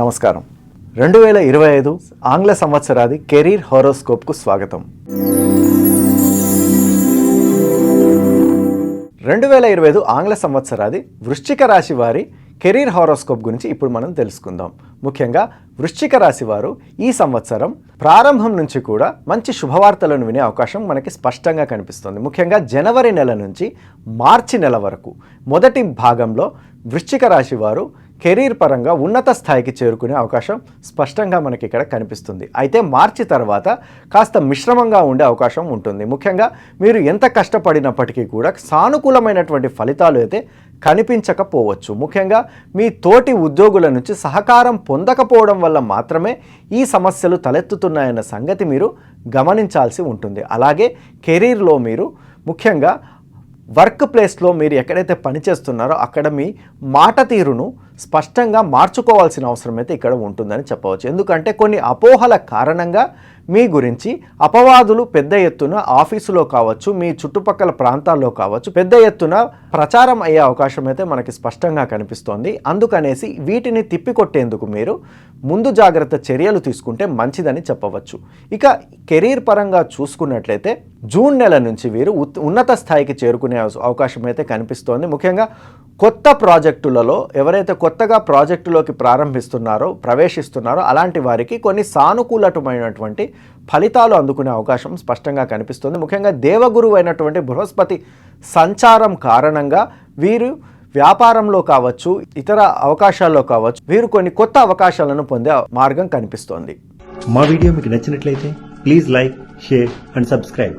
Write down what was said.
నమస్కారం. రెండు వేల ఇరవై ఐదు ఆంగ్ల సంవత్సరాది కెరీర్ హారోస్కోప్కు స్వాగతం. రెండు వేల ఇరవై ఐదు ఆంగ్ల సంవత్సరాది వృశ్చిక రాశి వారి కెరీర్ హారోస్కోప్ గురించి ఇప్పుడు మనం తెలుసుకుందాం. ముఖ్యంగా వృశ్చిక రాశి వారు ఈ సంవత్సరం ప్రారంభం నుంచి కూడా మంచి శుభవార్తలను వినే అవకాశం మనకి స్పష్టంగా కనిపిస్తుంది. ముఖ్యంగా జనవరి నెల నుంచి మార్చి నెల వరకు మొదటి భాగంలో వృశ్చిక రాశి వారు కెరీర్ పరంగా ఉన్నత స్థాయికి చేరుకునే అవకాశం స్పష్టంగా మనకి ఇక్కడ కనిపిస్తుంది. అయితే మార్చి తర్వాత కాస్త మిశ్రమంగా ఉండే అవకాశం ఉంటుంది. ముఖ్యంగా మీరు ఎంత కష్టపడినప్పటికీ కూడా సానుకూలమైనటువంటి ఫలితాలు అయితే కనిపించకపోవచ్చు. ముఖ్యంగా మీ తోటి ఉద్యోగుల నుంచి సహకారం పొందకపోవడం వల్ల మాత్రమే ఈ సమస్యలు తలెత్తుతున్నాయన్న సంగతి మీరు గమనించాల్సి ఉంటుంది. అలాగే కెరీర్లో మీరు ముఖ్యంగా వర్క్ ప్లేస్లో మీరు ఎక్కడైతే పనిచేస్తున్నారో అక్కడ మీ మాట తీరును స్పష్టంగా మార్చుకోవాల్సిన అవసరం అయితే ఇక్కడ ఉంటుందని చెప్పవచ్చు. ఎందుకంటే కొన్ని అపోహల కారణంగా మీ గురించి అపవాదులు పెద్ద ఎత్తున ఆఫీసులో కావచ్చు మీ చుట్టుపక్కల ప్రాంతాల్లో కావచ్చు పెద్ద ఎత్తున ప్రచారం అయ్యే అవకాశం అయితే మనకి స్పష్టంగా కనిపిస్తోంది. అందుకనేసి వీటిని తిప్పికొట్టేందుకు మీరు ముందు జాగ్రత్త చర్యలు తీసుకుంటే మంచిదని చెప్పవచ్చు. ఇక కెరీర్ పరంగా చూసుకున్నట్లయితే జూన్ నెల నుంచి వీరు ఉన్నత స్థాయికి చేరుకునే అవకాశం అయితే కనిపిస్తోంది. ముఖ్యంగా కొత్త ప్రాజెక్టులలో ఎవరైతే కొత్తగా ప్రాజెక్టులోకి ప్రారంభిస్తున్నారో ప్రవేశిస్తున్నారో అలాంటి వారికి కొన్ని సానుకూలమైనటువంటి ఫలితాలు అందుకునే అవకాశం స్పష్టంగా కనిపిస్తుంది. ముఖ్యంగా దేవగురువు అయినటువంటి బృహస్పతి సంచారం కారణంగా వీరు వ్యాపారంలో కావచ్చు ఇతర అవకాశాల్లో కావచ్చు వీరు కొన్ని కొత్త అవకాశాలను పొందే మార్గం కనిపిస్తోంది. మా వీడియో మీకు నచ్చినట్లయితే please like share and subscribe